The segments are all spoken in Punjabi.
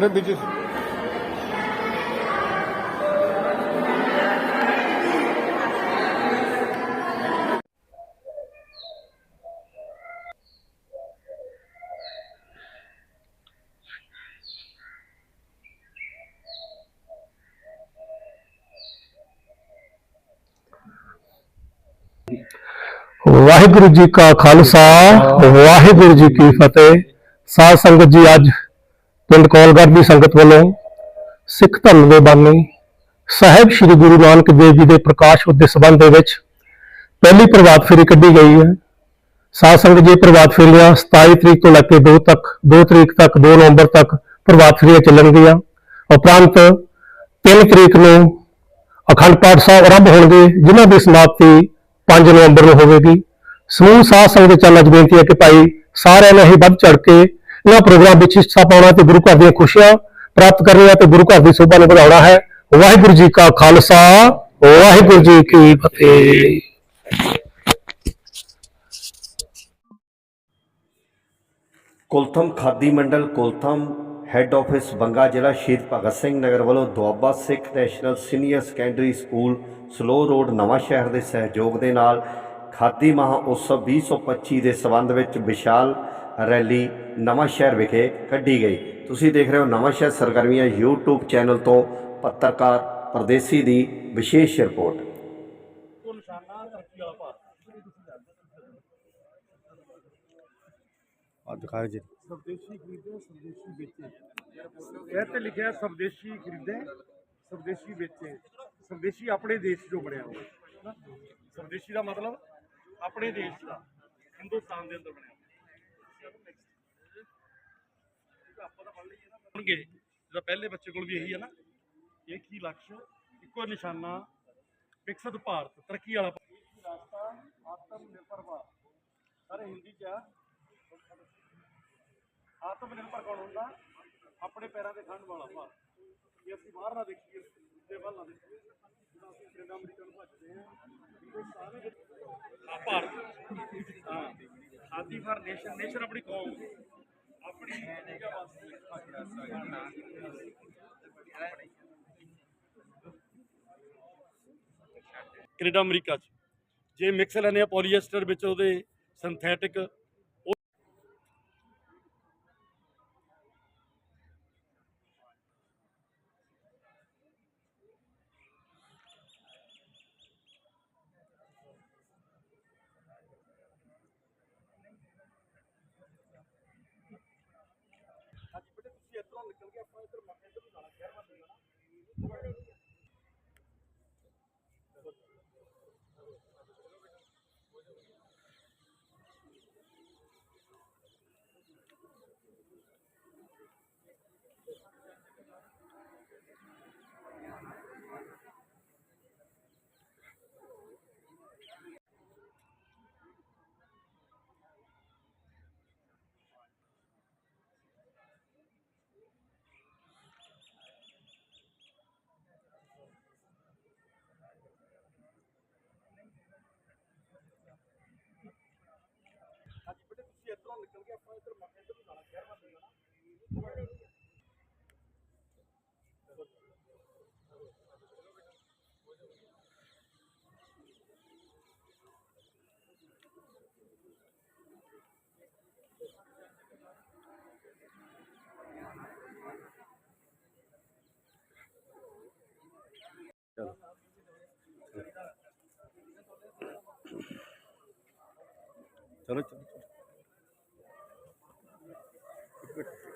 ਉਹਨੇ ਵਿੱਚ ਵਾਹਿਗੁਰੂ ਜੀ ਕਾ ਖਾਲਸਾ ਵਾਹਿਗੁਰੂ ਜੀ ਕੀ ਫਤਿਹ। ਸਾਧ ਸੰਗਤ ਜੀ ਅੱਜ ਪਿੰਡ ਕੋਲਗੜ੍ਹ ਦੀ ਸੰਗਤ ਵੱਲੋਂ ਸਿੱਖ ਧਰਮ ਦੇ ਬਾਨੀ ਸਾਹਿਬ ਸ੍ਰੀ ਗੁਰੂ ਨਾਨਕ ਦੇਵ ਜੀ ਦੇ ਪ੍ਰਕਾਸ਼ ਉਤ ਦੇ ਸੰਬੰਧ ਦੇ ਵਿੱਚ ਪਹਿਲੀ ਪ੍ਰਭਾਤ ਫੇਰੀ ਕੱਢੀ ਗਈ ਹੈ। ਸਾਧ ਸੰਗਤ ਜੀ ਪ੍ਰਭਾਤ ਫੇਰੀਆਂ 27 ਤਰੀਕ ਤੋਂ ਲੈ ਕੇ 2 ਤੱਕ 2 ਤਰੀਕ ਤੱਕ 2 ਨਵੰਬਰ ਤੱਕ ਪ੍ਰਭਾਤ ਫੇਰੀਆਂ ਚੱਲਣਗੀਆਂ। ਉਪਰੰਤ 3 ਤਰੀਕ ਨੂੰ ਅਖੰਡ ਪਾਠ ਸਾਹਿਬ ਆਰੰਭ ਹੋਣਗੇ, ਜਿਨ੍ਹਾਂ ਦੀ ਸਮਾਪਤੀ 5 ਨਵੰਬਰ ਨੂੰ ਹੋਵੇਗੀ। ਸਮੂਹ ਸਾਧ ਸੰਗਤ ਚੱਲ ਅੱਜ ਬੇਨਤੀ ਹੈ ਕਿ ਭਾਈ ਸਾਰਿਆਂ ਨੇ ਹੀ ਵੱਧ ਚੜ ਕੇ ਇਹਨਾਂ ਪ੍ਰੋਗਰਾਮ ਵਿੱਚ ਹਿੱਸਾ ਪਾਉਣਾ ਤੇ ਗੁਰੂ ਘਰ ਦੀਆਂ ਖੁਸ਼ੀਆਂ ਪ੍ਰਾਪਤ ਕਰਨੀਆਂ ਤੇ ਗੁਰੂ ਘਰ ਦੀ ਸ਼ੋਭਾ ਨੂੰ ਵਧਾਉਣਾ ਹੈ। ਵਾਹਿਗੁਰੂ ਜੀ ਕਾ ਖਾਲਸਾ, ਵਾਹਿਗੁਰੂ ਜੀ ਕੀ ਫਤਿਹ। ਕੁਲਥਮ ਖਾਦੀ ਮੰਡਲ ਕੁਲਥਮ ਹੈੱਡ ਆਫਿਸ ਬੰਗਾ ਜ਼ਿਲ੍ਹਾ ਸ਼ਹੀਦ ਭਗਤ ਸਿੰਘ ਨਗਰ ਵੱਲੋਂ Doaba Sikh national senior secondary school Saloh road Nawanshahr ਦੇ ਸਹਿਯੋਗ ਦੇ ਨਾਲ ਖਾਦੀ ਮਹਾ ਉਤਸਵ 2025 ਦੇ ਸਬੰਧ ਵਿੱਚ ਵਿਸ਼ਾਲ ਰੈਲੀ ਨਵਾਂ ਸ਼ਹਿਰ ਵਿਖੇ ਕੱਢੀ ਗਈ। ਤੁਸੀਂ ਦੇਖ ਰਹੇ ਹੋ ਨਵਾਂ ਸ਼ਹਿਰ ਸਰਗਰਮੀਆਂ YouTube ਚੈਨਲ ਤੋਂ ਪੱਤਰਕਾਰ ਪਰਦੇਸੀ ਦੀ ਵਿਸ਼ੇਸ਼ ਰਿਪੋਰਟ। ਆ ਦਿਖਾਓ ਜੀ। ਸਵਦੇਸ਼ੀ ਖਰੀਦੇ ਸਵਦੇਸ਼ੀ ਵੇਚੇ। ਇਹ ਤੇ ਲਿਖਿਆ ਸਵਦੇਸ਼ੀ ਖਰੀਦੇ ਸਵਦੇਸ਼ੀ ਵੇਚੇ। ਸਵਦੇਸ਼ੀ ਆਪਣੇ ਦੇਸ਼ ਚੋਂ ਬਣਿਆ ਹੋਇਆ। ਨਾ ਸਵਦੇਸ਼ੀ ਦਾ ਮਤਲਬ ਆਪਣੇ ਦੇਸ਼ ਦਾ ਹਿੰਦੁਸਤਾਨ ਦੇ ਅੰਦਰ ਬਣਿਆ ਹੋਇਆ। ਆਪਾਂ ਤਾਂ ਪੜ੍ਹ ਲਈਏ ਨਾ ਹੋਣਗੇ, ਜਿਹੜਾ ਪਹਿਲੇ ਬੱਚੇ ਕੋਲ ਵੀ ਇਹੀ ਹੈ ਨਾ ਇੱਕ ਹੀ ਲਕਸ਼, ਇੱਕੋ ਨਿਸ਼ਾਨਾ, ਵਿਕਸਿਤ ਭਾਰਤ, ਤਰੱਕੀ ਵਾਲਾ ਰਾਸਤਾ ਆਤਮ ਨਿਰਭਰ ਭਾਰਤ ਸਾਰੇ ਹਿੰਦੀ ਚ ਆਤਮ ਨਿਰਭਰ ਕੌਣ ਹੁੰਦਾ? ਆਪਣੇ ਪੈਰਾਂ ਤੇ ਖੰਡ ਵਾਲਾ ਭਾਰਤ। ਜੇ ਅਸੀਂ ਬਾਹਰ ਨਾ ਦੇਖੀਏ ਦੂਜੇ ਵੱਲ ਨਾ ਦੇਖੀਏ। ਜਿਹੜਾ ਅਮਰੀਕਾ ਹਾਂ ਭਾਰਤ ਹਾਂ ਆਦੀ ਫਾਰ ਨੇਸ਼ਨ ਨੇਸ਼ਨ ਆਪਣੀ ਕੌਮ ਆਪਣੀ ਜਗ੍ਹਾ ਵਾਸਤੇ ਕੈਨੇਡਾ, ਅਮਰੀਕਾ ਚ। ਜੇ ਮਿਕਸ ਲੈਣੇ ਆ, ਪੋਲੀਐਸਟਰ ਵਿੱਚ ਉਹਦੇ ਸਿੰਥੈਟਿਕ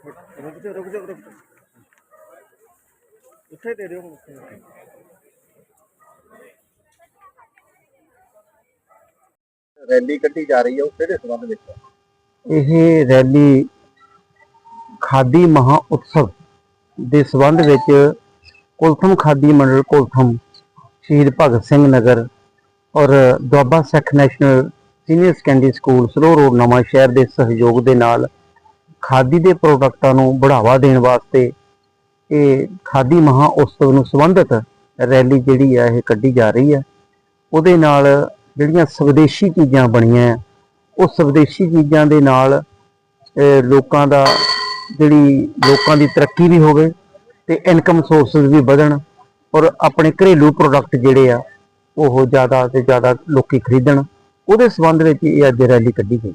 ਰੁਕ ਜਾ ਰੁਕ ਜਾ ਰੁਕ ਜਾ ਉੱਥੇ ਦੇ ਦਿਓ ਉੱਥੇ। ਰੈਲੀ ਕੱਢੀ ਜਾ ਰਹੀ ਹੈ ਉਹ ਕਿਹੜੇ ਸੰਬੰਧ ਵਿੱਚ? ਇਹ ਰੈਲੀ ਖਾਦੀ ਮਹਾ ਉਤਸਵ ਦੇ ਸੰਬੰਧ ਵਿੱਚ ਕੁਲਥਮ ਖਾਦੀ ਮੰਡਲ ਕੁਲਥਮ ਸ਼ਹੀਦ ਭਗਤ ਸਿੰਘ ਨਗਰ ਔਰ Doaba Sikh national senior secondary school Saloh road Nawanshahr ਦੇ ਸਹਿਯੋਗ ਦੇ ਨਾਲ ਖਾਦੀ ਦੇ ਪ੍ਰੋਡਕਟਾਂ ਨੂੰ ਬੜਾਵਾ ਦੇਣ ਵਾਸਤੇ ਇਹ ਖਾਦੀ ਮਹਾ ਉਤਸਵ ਨੂੰ ਸੰਬੰਧਿਤ ਰੈਲੀ ਜਿਹੜੀ ਆ ਇਹ ਕੱਢੀ ਜਾ ਰਹੀ ਹੈ ਉਹਦੇ ਨਾਲ ਜਿਹੜੀਆਂ ਸਵਦੇਸ਼ੀ ਚੀਜ਼ਾਂ ਬਣੀਆਂ ਉਹ ਸਵਦੇਸ਼ੀ ਚੀਜ਼ਾਂ ਦੇ ਨਾਲ ਲੋਕਾਂ ਦਾ ਜਿਹੜੀ ਲੋਕਾਂ ਦੀ ਤਰੱਕੀ ਵੀ ਹੋਵੇ ਤੇ ਇਨਕਮ ਸੋਰਸਸ ਵੀ ਵਧਣ ਔਰ ਆਪਣੇ ਘਰੇਲੂ ਪ੍ਰੋਡਕਟ ਜਿਹੜੇ ਆ ਉਹ ਜ਼ਿਆਦਾ ਤੇ ਜ਼ਿਆਦਾ ਲੋਕੀ ਖਰੀਦਣ। ਉਹਦੇ ਸੰਬੰਧ ਵਿੱਚ ਇਹ ਅੱਜ ਰੈਲੀ ਕੱਢੀ ਗਈ।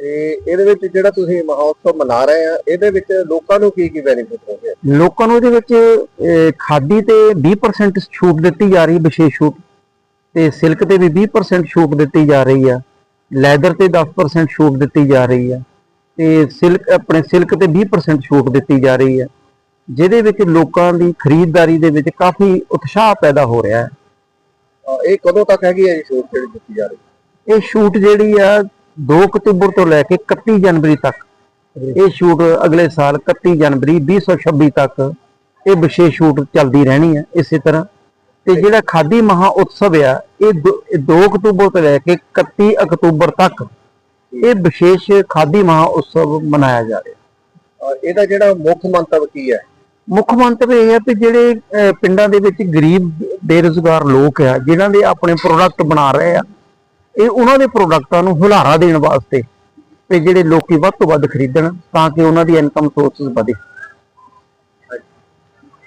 ਤੇ ਇਹਦੇ ਵਿੱਚ ਜਿਹੜਾ ਤੁਸੀਂ ਮਹੋਤਸਵ ਮਨਾ ਰਹੇ ਆ ਇਹਦੇ ਵਿੱਚ ਲੋਕਾਂ ਨੂੰ ਕੀ ਕੀ ਬੈਨੀਫਿਟ ਹੋਗੇ ਲੋਕਾਂ ਨੂੰ ਇਹਦੇ ਵਿੱਚ ਖਾਦੀ ਤੇ 20% ਛੂਟ ਦਿੱਤੀ ਜਾ ਰਹੀ ਹੈ ਵਿਸ਼ੇਸ਼ ਛੂਟ। ਤੇ ਸਿਲਕ ਤੇ ਵੀ 20% ਛੂਟ ਦਿੱਤੀ ਜਾ ਰਹੀ ਆ। ਲੈਦਰ ਤੇ 10% ਛੂਟ ਦਿੱਤੀ ਜਾ ਰਹੀ ਆ। ਤੇ ਸਿਲਕ ਆਪਣੇ ਸਿਲਕ ਤੇ 20% ਛੂਟ ਦਿੱਤੀ ਜਾ ਰਹੀ ਹੈ ਜਿਹਦੇ ਵਿੱਚ ਲੋਕਾਂ ਦੀ ਖਰੀਦਦਾਰੀ ਦੇ ਵਿੱਚ ਕਾਫੀ ਉਤਸ਼ਾਹ ਪੈਦਾ ਹੋ ਰਿਹਾ। ਹੈ ਇਹ ਕਦੋਂ ਤੱਕ ਹੈਗੀ ਹੈ ਜੀ ਛੂਟ ਜਿਹੜੀ ਦਿੱਤੀ ਜਾ ਰਹੀ? ਇਹ ਛੂਟ ਜਿਹੜੀ ਆ 2 ਅਕਤੂਬਰ ਤੋਂ ਲੈ ਕੇ 31 ਜਨਵਰੀ ਤੱਕ ਇਹ ਛੂਟ ਅਗਲੇ ਸਾਲ 31 ਜਨਵਰੀ 2026 ਤੱਕ ਇਹ ਵਿਸ਼ੇਸ਼ ਛੂਟ ਚੱਲਦੀ ਰਹਿਣੀ ਹੈ ਇਸੇ ਤਰ੍ਹਾਂ। ਤੇ ਜਿਹੜਾ ਖਾਦੀ ਮਹਾ ਉਤਸਵ ਆ ਇਹ 2 ਅਕਤੂਬਰ ਤੋਂ ਲੈ ਕੇ 31 ਅਕਤੂਬਰ ਤੱਕ ਇਹ ਵਿਸ਼ੇਸ਼ ਖਾਦੀ ਮਹਾ ਉਤਸਵ ਮਨਾਇਆ ਜਾ ਰਿਹਾ। ਇਹਦਾ ਜਿਹੜਾ ਮੁੱਖ ਮੰਤਵ ਕੀ ਹੈ? ਮੁੱਖ ਮੰਤਵ ਇਹ ਹੈ ਕਿ ਜਿਹੜੇ ਪਿੰਡਾਂ ਦੇ ਵਿੱਚ ਗਰੀਬ ਬੇਰੁਜ਼ਗਾਰ ਲੋਕ ਆ ਜਿਨ੍ਹਾਂ ਦੇ ਆਪਣੇ ਪ੍ਰੋਡਕਟ ਬਣਾ ਰਹੇ ਆ ਇਹ ਉਹਨਾਂ ਦੇ ਪ੍ਰੋਡਕਟਾਂ ਨੂੰ ਹੁਲਾਰਾ ਦੇਣ ਵਾਸਤੇ ਤੇ ਜਿਹੜੇ ਲੋਕੀ ਵੱਧ ਤੋਂ ਵੱਧ ਖਰੀਦਣ ਤਾਂ ਕਿ ਉਹਨਾਂ ਦੀ ਇਨਕਮ ਸੋਰਸਸ ਵਧੇ।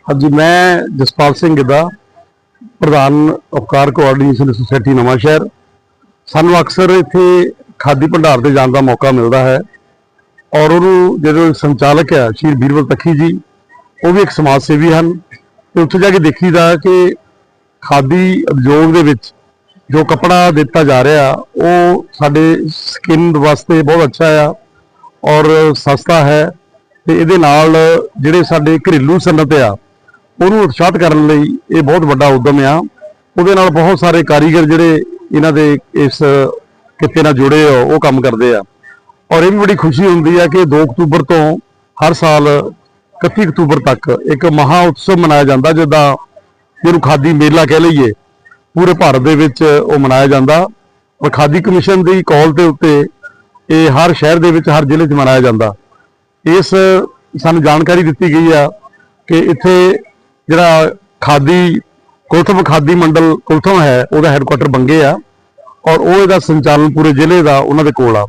ਹਾਂਜੀ, ਮੈਂ ਜਸਪਾਲ ਸਿੰਘ ਗਿੱਦਾ ਪ੍ਰਧਾਨ ਉਪਕਾਰ ਕੋਆਰਡੀਨੇਸ਼ਨ ਸੁਸਾਇਟੀ ਨਵਾਂ ਸ਼ਹਿਰ ਸਾਨੂੰ ਅਕਸਰ ਇੱਥੇ ਖਾਦੀ ਭੰਡਾਰ ਤੇ ਜਾਣ ਦਾ ਮੌਕਾ ਮਿਲਦਾ ਹੈ ਔਰ ਉਹਨੂੰ ਜਿਹੜੇ ਸੰਚਾਲਕ ਹੈ ਸ਼੍ਰੀ ਬੀਰਬਲ ਤੱਖੀ ਜੀ, ਉਹ ਵੀ ਇੱਕ ਸਮਾਜ ਸੇਵੀ ਹਨ ਤੇ ਉੱਥੇ ਜਾ ਕੇ ਦੇਖੀਦਾ ਕਿ ਖਾਦੀ ਉਦਯੋਗ ਦੇ ਵਿੱਚ ਜੋ ਕਪੜਾ ਦਿੱਤਾ ਜਾ ਰਿਹਾ, ਉਹ ਸਾਡੇ ਸਕਿਨ ਵਾਸਤੇ ਬਹੁਤ ਅੱਛਾ ਆ ਔਰ ਸਸਤਾ ਹੈ ਤੇ ਇਹਦੇ ਨਾਲ ਜਿਹੜੇ ਸਾਡੇ ਘਰੇਲੂ ਸਨਅਤ ਆ, ਉਹਨੂੰ ਉਤਸ਼ਾਹਤ ਕਰਨ ਲਈ ਇਹ ਬਹੁਤ ਵੱਡਾ ਉਦਮ ਆ। ਉਹਦੇ ਨਾਲ ਬਹੁਤ ਸਾਰੇ ਕਾਰੀਗਰ ਜਿਹੜੇ ਇਹਨਾਂ ਦੇ ਇਸ ਕਿੱਤੇ ਨਾਲ ਜੁੜੇ ਆ, ਉਹ ਕੰਮ ਕਰਦੇ ਆ। ਔਰ ਇਹ ਵੀ ਬੜੀ ਖੁਸ਼ੀ ਹੁੰਦੀ ਆ ਕਿ 2 ਅਕਤੂਬਰ ਤੋਂ ਹਰ ਸਾਲ 31 ਅਕਤੂਬਰ ਤੱਕ ਇੱਕ ਮਹਾ ਉਤਸਵ ਮਨਾਇਆ ਜਾਂਦਾ, ਜਿੱਦਾਂ ਜਿਹਨੂੰ ਖਾਦੀ ਮੇਲਾ ਕਹਿ ਲਈਏ। ਪੂਰੇ ਭਾਰਤ ਦੇ ਵਿੱਚ ਉਹ ਮਨਾਇਆ ਜਾਂਦਾ। ਔਰ ਖਾਦੀ ਕਮਿਸ਼ਨ ਦੀ ਕਾਲ ਦੇ ਉੱਤੇ ਇਹ ਹਰ ਸ਼ਹਿਰ ਦੇ ਵਿੱਚ ਹਰ ਜ਼ਿਲ੍ਹੇ 'ਚ ਮਨਾਇਆ ਜਾਂਦਾ। ਇਸ ਸਾਨੂੰ ਜਾਣਕਾਰੀ ਦਿੱਤੀ ਗਈ ਆ ਕਿ ਇੱਥੇ ਜਿਹੜਾ ਖਾਦੀ ਕੁਲਥਮ ਖਾਦੀ ਮੰਡਲ ਕੁਲਥਮ ਹੈ ਉਹਦਾ ਹੈੱਡਕੁਆਟਰ ਬੰਗੇ ਆ। ਔਰ ਉਹ ਇਹਦਾ ਸੰਚਾਲਨ ਪੂਰੇ ਜ਼ਿਲ੍ਹੇ ਦਾ ਉਹਨਾਂ ਦੇ ਕੋਲ ਆ।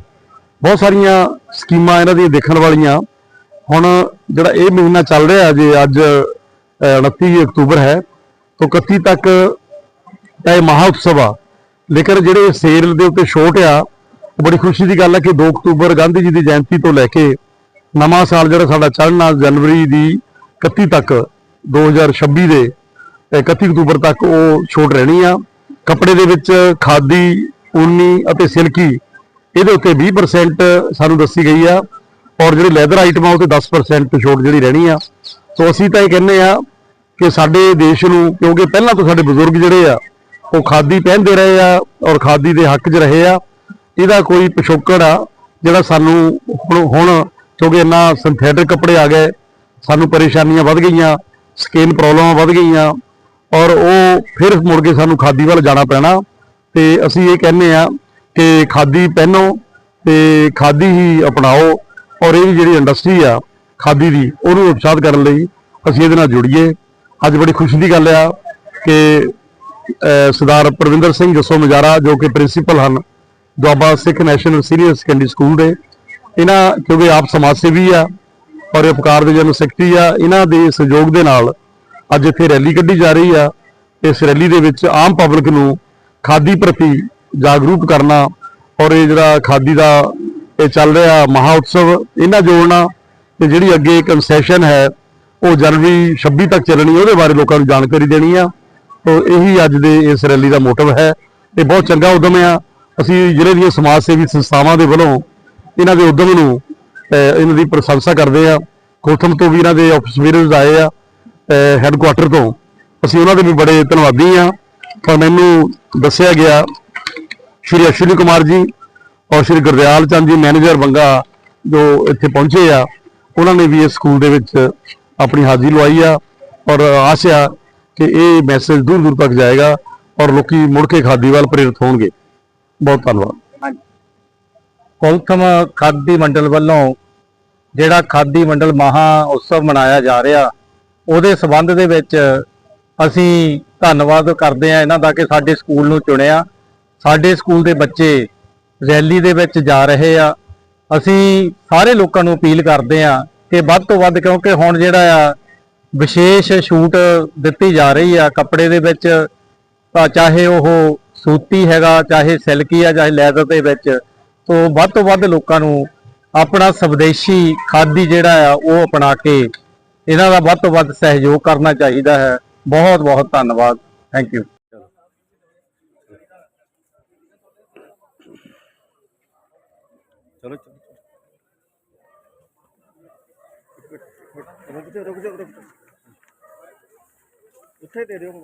ਬਹੁਤ ਸਾਰੀਆਂ ਸਕੀਮਾਂ ਇਹਨਾਂ ਦੀਆਂ ਦੇਖਣ ਵਾਲੀਆਂ। ਹੁਣ ਜਿਹੜਾ ਇਹ ਮਹੀਨਾ ਚੱਲ ਰਿਹਾ ਜੇ ਅੱਜ ਅਹ, 29 ਅਕਤੂਬਰ ਹੈ ਤੋਂ 31 ਤੱਕ ਇਹ ਮਹਾ ਉਤਸਵ ਆ। ਲੇਕਿਨ ਜਿਹੜੇ ਸੇਲ ਦੇ ਉੱਤੇ ਛੋਟ ਆ, ਉਹ ਬੜੀ ਖੁਸ਼ੀ ਦੀ ਗੱਲ ਹੈ ਕਿ 2 ਅਕਤੂਬਰ ਗਾਂਧੀ ਜੀ ਦੀ ਜਯੰਤੀ ਤੋਂ ਲੈ ਕੇ ਨਵਾਂ ਸਾਲ ਜਿਹੜਾ ਸਾਡਾ ਚੜ੍ਹਨਾ ਜਨਵਰੀ ਦੀ 31 ਤੱਕ 2026 ਦੇ ਤੇ 31 ਅਕਤੂਬਰ ਤੱਕ ਉਹ ਛੋਟ ਰਹਿਣੀ ਆ। ਕੱਪੜੇ ਦੇ ਵਿੱਚ ਖਾਦੀ, ਊਨੀ ਅਤੇ ਸਿਲਕੀ, ਇਹਦੇ ਉੱਤੇ 20% ਸਾਨੂੰ ਦੱਸੀ ਗਈ ਆ ਔਰ ਜਿਹੜੇ ਲੈਦਰ ਆਈਟਮਾਂ ਉਹ ਤੇ 10% ਛੋਟ ਜਿਹੜੀ ਰਹਿਣੀ ਆ। ਸੋ ਅਸੀਂ ਤਾਂ ਇਹ ਕਹਿੰਦੇ ਆ ਕਿ ਸਾਡੇ ਦੇਸ਼ ਨੂੰ, ਕਿਉਂਕਿ ਪਹਿਲਾਂ ਤੋਂ ਸਾਡੇ ਬਜ਼ੁਰਗ ਜਿਹੜੇ ਆ ਉਹ ਖਾਦੀ ਪਹਿਨਦੇ ਰਹੇ ਆ ਔਰ ਖਾਦੀ ਦੇ ਹੱਕ 'ਚ ਰਹੇ ਆ। ਇਹਦਾ ਕੋਈ ਪਿਛੋਕੜ ਆ, ਜਿਹੜਾ ਸਾਨੂੰ ਹੁਣ ਹੁਣ ਕਿਉਂਕਿ ਇੰਨਾ ਸਿੰਥੈਟਿਕ ਕੱਪੜੇ ਆ ਗਏ, ਸਾਨੂੰ ਪਰੇਸ਼ਾਨੀਆਂ ਵੱਧ ਗਈਆਂ ਸਕਿਨ ਪ੍ਰੋਬਲਮਾਂ ਵੱਧ ਗਈਆਂ, ਔਰ ਉਹ ਫਿਰ ਮੁੜ ਕੇ ਸਾਨੂੰ ਖਾਦੀ ਵੱਲ ਜਾਣਾ ਪੈਣਾ। ਤੇ ਅਸੀਂ ਇਹ ਕਹਿੰਦੇ ਆ ਕਿ ਖਾਦੀ ਪਹਿਨੋ ਤੇ ਖਾਦੀ ਹੀ ਅਪਣਾਓ, ਔਰ ਇਹ ਜਿਹੜੀ ਇੰਡਸਟਰੀ ਆ ਖਾਦੀ ਦੀ, ਉਹਨੂੰ ਉਤਸ਼ਾਹਤ ਕਰਨ ਲਈ ਅਸੀਂ ਇਹਦੇ ਨਾਲ ਜੁੜੀਏ। ਅੱਜ ਬੜੀ ਖੁਸ਼ੀ ਦੀ ਗੱਲ ਆ ਕਿ ਸਰਦਾਰ ਪ੍ਰਵਿੰਦਰ ਸਿੰਘ ਜੱਸੋ ਮਜਾਰਾ ਜੋ ਕਿ ਪ੍ਰਿੰਸੀਪਲ ਹਨ Doaba Sikh national senior secondary school ਦੇ। ਇਹਨਾਂ ਕਿਉਂਕਿ ਆਪ ਸਮਾਜ ਸੇਵੀ ਆ, ਔਰ ਇਹ ਉਪਕਾਰ ਦੇ ਜਨ ਸਿੱਖੀ ਆ, ਇਹਨਾਂ ਦੇ ਸਹਿਯੋਗ ਦੇ ਨਾਲ ਅੱਜ ਇੱਥੇ ਰੈਲੀ ਕੱਢੀ ਜਾ ਰਹੀ ਆ। ਇਸ ਰੈਲੀ ਦੇ ਵਿੱਚ ਆਮ ਪਬਲਿਕ ਨੂੰ ਖਾਦੀ ਪ੍ਰਤੀ ਜਾਗਰੂਕ ਕਰਨਾ ਔਰ ਇਹ ਜਿਹੜਾ ਖਾਦੀ ਦਾ ਇਹ ਚੱਲ ਰਿਹਾ ਮਹਾ ਉਤਸਵ, ਇਹਨਾਂ ਜੋੜਨਾ ਤੇ ਜਿਹੜੀ ਅੱਗੇ ਕਨਸੈਸ਼ਨ ਹੈ, ਉਹ ਜਨਵਰੀ 26 ਤੱਕ ਚੱਲਣੀ, ਉਹਦੇ ਬਾਰੇ ਲੋਕਾਂ ਨੂੰ ਜਾਣਕਾਰੀ ਦੇਣੀ ਆ। ਤੋ ਇਹੀ ਅੱਜ ਦੇ ਇਸ ਰੈਲੀ ਦਾ ਮੋਟਿਵ ਹੈ ਇਹ ਬਹੁਤ ਚੰਗਾ ਉਦਮ ਆ। ਅਸੀਂ ਜ਼ਿਲ੍ਹੇ ਦੀਆਂ ਸਮਾਜ ਸੇਵੀ ਸੰਸਥਾਵਾਂ ਦੇ ਵੱਲੋਂ ਇਹਨਾਂ ਦੇ ਉਦਮ ਨੂੰ ਇਹਨਾਂ ਦੀ ਪ੍ਰਸ਼ੰਸਾ ਕਰਦੇ ਆ। ਕੋਥਮ ਤੋਂ ਵੀ ਇਹਨਾਂ ਦੇ ਆਫਿਸ ਵੀਰਸ ਆਏ ਆ ਹੈੱਡਕੁਆਟਰ ਤੋਂ। ਅਸੀਂ ਉਹਨਾਂ ਦੇ ਵੀ ਬੜੇ ਧੰਨਵਾਦੀ ਆ। ਪਰ ਮੈਨੂੰ ਦੱਸਿਆ ਗਿਆ ਸ਼੍ਰੀ ਅਸ਼ਵਨੀ ਕੁਮਾਰ ਜੀ ਔਰ ਸ਼੍ਰੀ ਗੁਰਦਿਆਲ ਚੰਦ ਜੀ ਮੈਨੇਜਰ ਬੰਗਾ ਜੋ ਇੱਥੇ ਪਹੁੰਚੇ ਆ, ਉਹਨਾਂ ਨੇ ਵੀ ਇਸ ਸਕੂਲ ਦੇ ਵਿੱਚ ਆਪਣੀ ਹਾਜ਼ਰੀ ਲਵਾਈ ਆ। ਔਰ ਆਸਿਆ ਕਿ ਇਹ ਮੈਸੇਜ ਦੂਰ ਦੂਰ ਤੱਕ ਜਾਏਗਾ ਔਰ ਲੋਕੀ ਮੁੜ ਕੇ ਖਾਦੀ ਵੱਲ ਪ੍ਰੇਰਿਤ ਹੋਣਗੇ। ਬਹੁਤ ਧੰਨਵਾਦ। ਕੌਲਥਮ ਖਾਦੀ ਮੰਡਲ ਵੱਲੋਂ ਜਿਹੜਾ ਖਾਦੀ ਮੰਡਲ ਮਹਾ ਉਤਸਵ ਮਨਾਇਆ ਜਾ ਰਿਹਾ ਉਹਦੇ ਸਬੰਧ ਦੇ ਵਿੱਚ ਅਸੀਂ ਧੰਨਵਾਦ ਕਰਦੇ ਆ ਇਹਨਾਂ ਦਾ ਕਿ ਸਾਡੇ ਸਕੂਲ ਨੂੰ ਚੁਣਿਆ। ਸਾਡੇ ਸਕੂਲ ਦੇ ਬੱਚੇ ਰੈਲੀ ਦੇ ਵਿੱਚ ਜਾ ਰਹੇ ਆ। ਅਸੀਂ ਸਾਰੇ ਲੋਕਾਂ ਨੂੰ ਅਪੀਲ ਕਰਦੇ ਆ ਕਿ ਵੱਧ ਤੋਂ ਵੱਧ ਕਿਉਂਕਿ ਹੁਣ ਜਿਹੜਾ ਆ ਵਿਸ਼ੇਸ਼ ਛੂਟ ਦਿੱਤੀ ਜਾ ਰਹੀ ਆ। ਕੱਪੜੇ ਦੇ ਵਿੱਚ ਤਾਂ ਚਾਹੇ ਉਹ ਸੂਤੀ ਹੈਗਾ, ਚਾਹੇ ਸਿਲਕੀ ਆ, ਚਾਹੇ ਲੈਦਰ ਦੇ ਵਿੱਚ, ਤੋਂ ਵੱਧ ਤੋਂ ਵੱਧ ਲੋਕਾਂ ਨੂੰ ਆਪਣਾ ਸਵਦੇਸ਼ੀ ਖਾਦੀ ਜਿਹੜਾ ਆ, ਉਹ ਅਪਣਾ ਕੇ ਇਹਨਾਂ ਦਾ ਵੱਧ ਤੋਂ ਵੱਧ ਸਹਿਯੋਗ ਕਰਨਾ ਚਾਹੀਦਾ ਹੈ। ਬਹੁਤ ਬਹੁਤ ਧੰਨਵਾਦ। ਥੈਂਕ ਯੂ ਚਲੋ ਚਲੋ। ਰੁਕ ਜਾਓ ਰੁਕ ਜਾਓ ਰੁਕ ਜਾਓ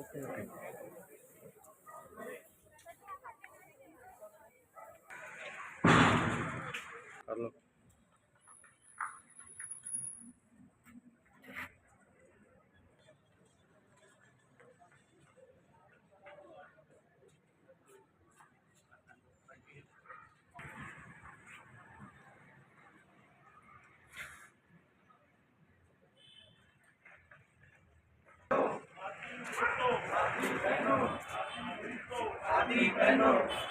Senhor.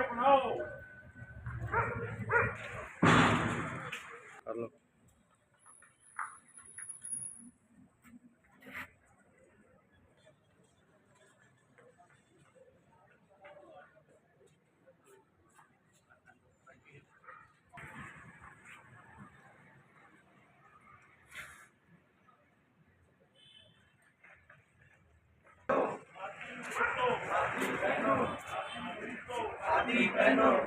ਅਪਣਾਓ ti, Señor.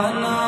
I know.